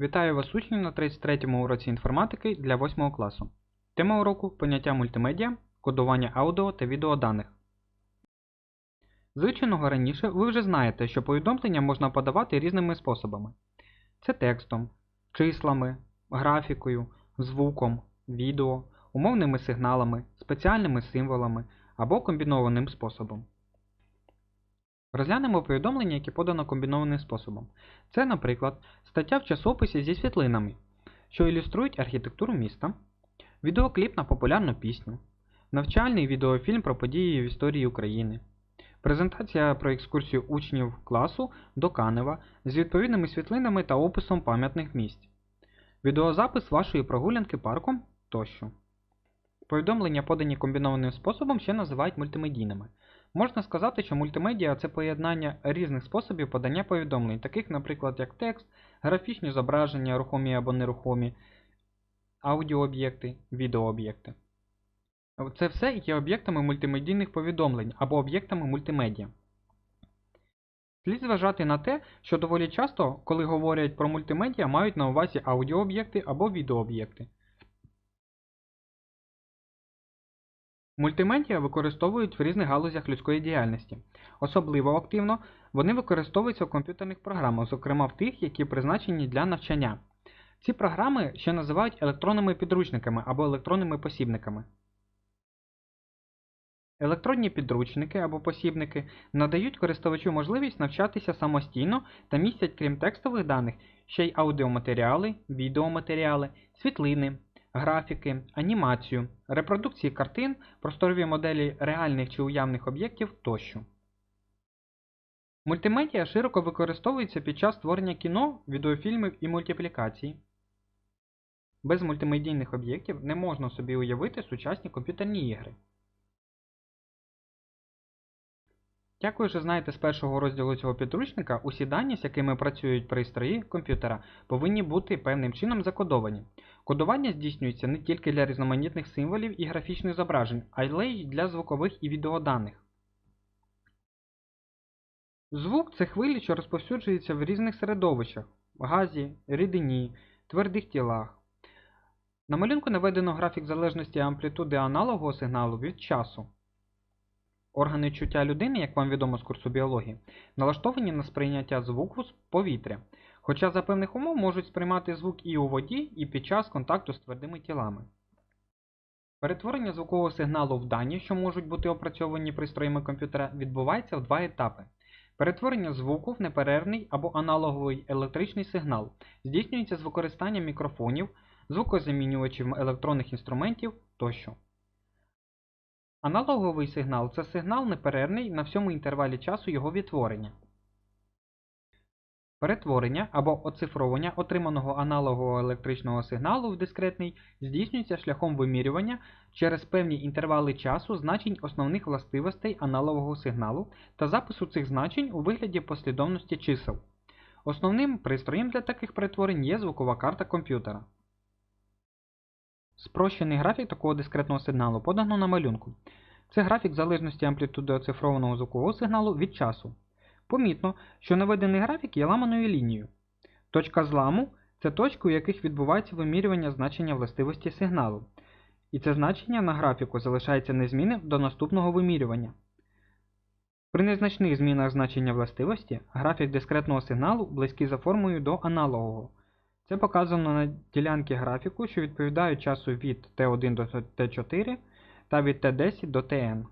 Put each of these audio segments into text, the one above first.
Вітаю вас учнів на 33-му уроці інформатики для 8 класу. Тема уроку поняття мультимедіа, кодування аудіо та відеоданих. З вивченого раніше ви вже знаєте, що повідомлення можна подавати різними способами. Це текстом, числами, графікою, звуком, відео, умовними сигналами, спеціальними символами або комбінованим способом. Розглянемо повідомлення, яке подано комбінованим способом. Це, наприклад, стаття в часописі зі світлинами, що ілюструють архітектуру міста, відеокліп на популярну пісню, навчальний відеофільм про події в історії України, презентація про екскурсію учнів класу до Канева з відповідними світлинами та описом пам'ятних місць, відеозапис вашої прогулянки парком тощо. Повідомлення, подані комбінованим способом, ще називають мультимедійними. Можна сказати, що мультимедіа це поєднання різних способів подання повідомлень, таких, наприклад, як текст, графічні зображення, рухомі або нерухомі, аудіооб'єкти, відеооб'єкти. Це все є об'єктами мультимедійних повідомлень або об'єктами мультимедіа. Слід зважати на те, що доволі часто, коли говорять про мультимедіа, мають на увазі аудіооб'єкти або відеооб'єкти. Мультимедіа використовують в різних галузях людської діяльності. Особливо активно вони використовуються в комп'ютерних програмах, зокрема в тих, які призначені для навчання. Ці програми ще називають електронними підручниками або електронними посібниками. Електронні підручники або посібники надають користувачу можливість навчатися самостійно та містять, крім текстових даних, ще й аудіоматеріали, відеоматеріали, світлини, графіки, анімацію, репродукції картин, просторові моделі реальних чи уявних об'єктів тощо. Мультимедіа широко використовується під час створення кіно, відеофільмів і мультиплікацій. Без мультимедійних об'єктів не можна собі уявити сучасні комп'ютерні ігри. Дякую, що знаєте з першого розділу цього підручника, усі дані, з якими працюють пристрої комп'ютера, повинні бути певним чином закодовані. Кодування здійснюється не тільки для різноманітних символів і графічних зображень, але й для звукових і відеоданих. Звук це хвилі, що розповсюджуються в різних середовищах газі, рідині, твердих тілах. На малюнку наведено графік залежності амплітуди аналогового сигналу від часу. Органи чуття людини, як вам відомо з курсу біології, налаштовані на сприйняття звуку з повітря, хоча за певних умов можуть сприймати звук і у воді, і під час контакту з твердими тілами. Перетворення звукового сигналу в дані, що можуть бути опрацьовані пристроями комп'ютера, відбувається в два етапи. Перетворення звуку в неперервний або аналоговий електричний сигнал здійснюється з використанням мікрофонів, звукозамінювачів електронних інструментів тощо. Аналоговий сигнал це сигнал неперервний на всьому інтервалі часу його відтворення. Перетворення або оцифровування отриманого аналогового електричного сигналу в дискретний здійснюється шляхом вимірювання через певні інтервали часу значень основних властивостей аналогового сигналу та запису цих значень у вигляді послідовності чисел. Основним пристроєм для таких перетворень є звукова карта комп'ютера. Спрощений графік такого дискретного сигналу подано на малюнку. Це графік залежності амплітуди оцифрованого звукового сигналу від часу. Помітно, що наведений графік є ламаною лінією. Точка зламу це точки, у яких відбувається вимірювання значення властивості сигналу. І це значення на графіку залишається незмінним до наступного вимірювання. При незначних змінах значення властивості графік дискретного сигналу близький за формою до аналогового. Це показано на ділянці графіку, що відповідають часу від T1 до T4 та від T10 до Tn.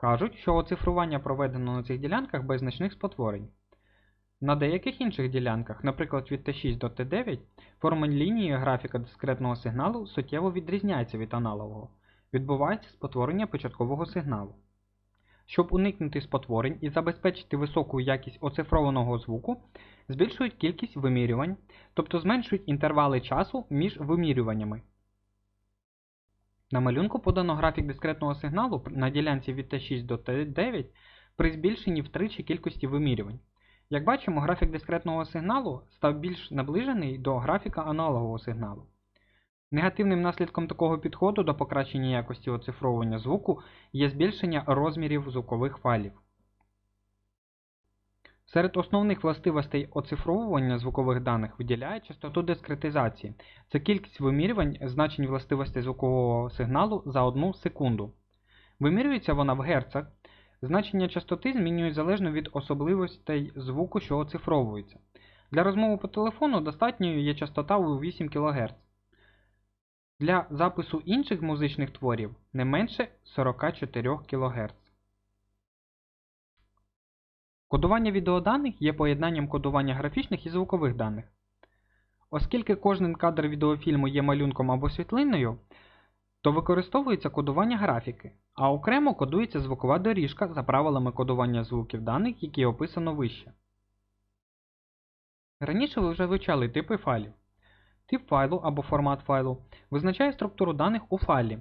Кажуть, що оцифрування проведено на цих ділянках без значних спотворень. На деяких інших ділянках, наприклад від T6 до T9, форма лінії графіка дискретного сигналу суттєво відрізняється від аналогового. Відбувається спотворення початкового сигналу. Щоб уникнути спотворень і забезпечити високу якість оцифрованого звуку, збільшують кількість вимірювань, тобто зменшують інтервали часу між вимірюваннями. На малюнку подано графік дискретного сигналу на ділянці від Т6 до Т9 при збільшенні втричі кількості вимірювань. Як бачимо, графік дискретного сигналу став більш наближений до графіка аналогового сигналу. Негативним наслідком такого підходу до покращення якості оцифровування звуку є збільшення розмірів звукових файлів. Серед основних властивостей оцифровування звукових даних виділяє частоту дискретизації. Це кількість вимірювань значень властивостей звукового сигналу за одну секунду. Вимірюється вона в герцах. Значення частоти змінюють залежно від особливостей звуку, що оцифровується. Для розмови по телефону достатньою є частота у 8 кГц. Для запису інших музичних творів не менше 44 кГц. Кодування відеоданих є поєднанням кодування графічних і звукових даних. Оскільки кожен кадр відеофільму є малюнком або світлиною, то використовується кодування графіки, а окремо кодується звукова доріжка за правилами кодування звуків даних, які описано вище. Раніше ви вже вивчали типи файлів. Тип файлу або формат файлу визначає структуру даних у файлі.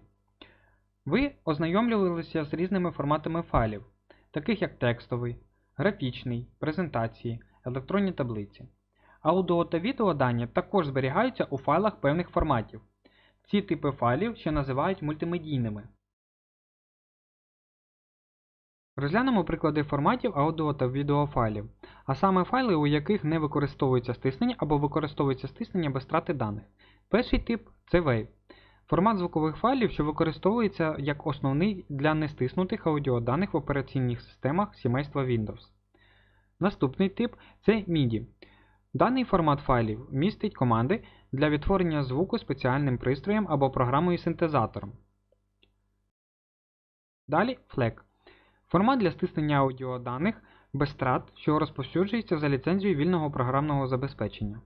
Ви ознайомлювалися з різними форматами файлів, таких як текстовий, графічний, презентації, електронні таблиці. Аудіо та відеодані також зберігаються у файлах певних форматів. Ці типи файлів ще називають мультимедійними. Розглянемо приклади форматів аудіо та відеофайлів, а саме файли, у яких не використовується стиснення або використовується стиснення без страти даних. Перший тип це WAV. Формат звукових файлів, що використовується як основний для нестиснутих аудіоданих в операційних системах сімейства Windows. Наступний тип це MIDI. Даний формат файлів містить команди для відтворення звуку спеціальним пристроєм або програмою синтезатором. Далі FLAC. Формат для стиснення аудіоданих без страт, що розповсюджується за ліцензією вільного програмного забезпечення.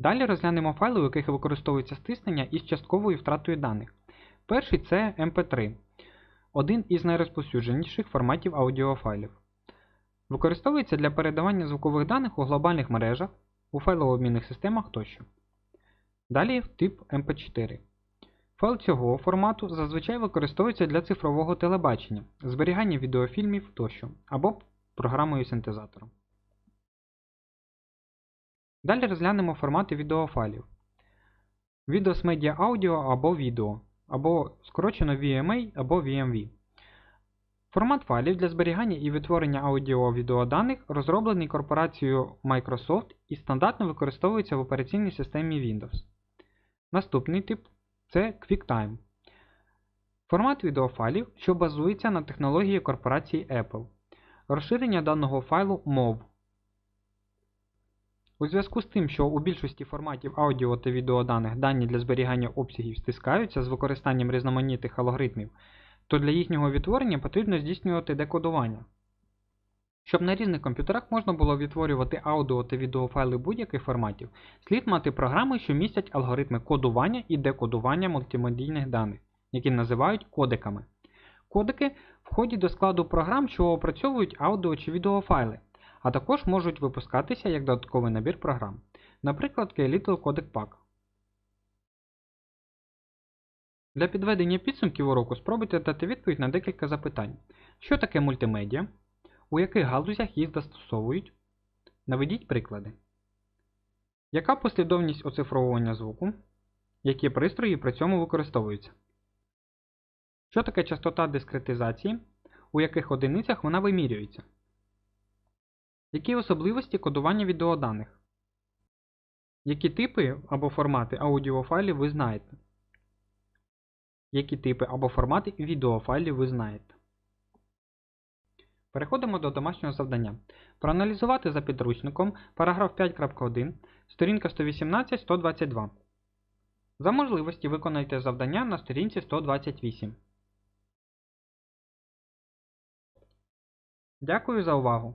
Далі розглянемо файли, у яких використовується стиснення із частковою втратою даних. Перший це MP3, один із найрозповсюдженіших форматів аудіофайлів. Використовується для передавання звукових даних у глобальних мережах, у файлообмінних системах тощо. Далі тип MP4. Файл цього формату зазвичай використовується для цифрового телебачення, зберігання відеофільмів тощо, або програмою синтезатором. Далі розглянемо формати відеофайлів. Videos Media Audio або відео, або скорочено VMA або VMV. Формат файлів для зберігання і відтворення аудіо-відеоданих розроблений корпорацією Microsoft і стандартно використовується в операційній системі Windows. Наступний тип це QuickTime. Формат відеофайлів, що базується на технології корпорації Apple. Розширення даного файлу MOV. У зв'язку з тим, що у більшості форматів аудіо та відеоданих дані для зберігання обсягів стискаються з використанням різноманітних алгоритмів, то для їхнього відтворення потрібно здійснювати декодування. Щоб на різних комп'ютерах можна було відтворювати аудіо та відеофайли будь-яких форматів, слід мати програми, що містять алгоритми кодування і декодування мультимедійних даних, які називають кодеками. Кодеки входять до складу програм, що опрацьовують аудіо чи відеофайли, а також можуть випускатися як додатковий набір програм, наприклад, K-Little Codec Pack. Для підведення підсумків уроку спробуйте дати відповідь на декілька запитань. Що таке мультимедіа? У яких галузях їх застосовують? Наведіть приклади. Яка послідовність оцифровування звуку? Які пристрої при цьому використовуються? Що таке частота дискретизації? У яких одиницях вона вимірюється? Які особливості кодування відеоданих? Які типи або формати аудіофайлів ви знаєте? Які типи або формати відеофайлів ви знаєте? Переходимо до домашнього завдання. Проаналізувати за підручником параграф 5.1, сторінка 118-122. За можливості виконайте завдання на сторінці 128. Дякую за увагу.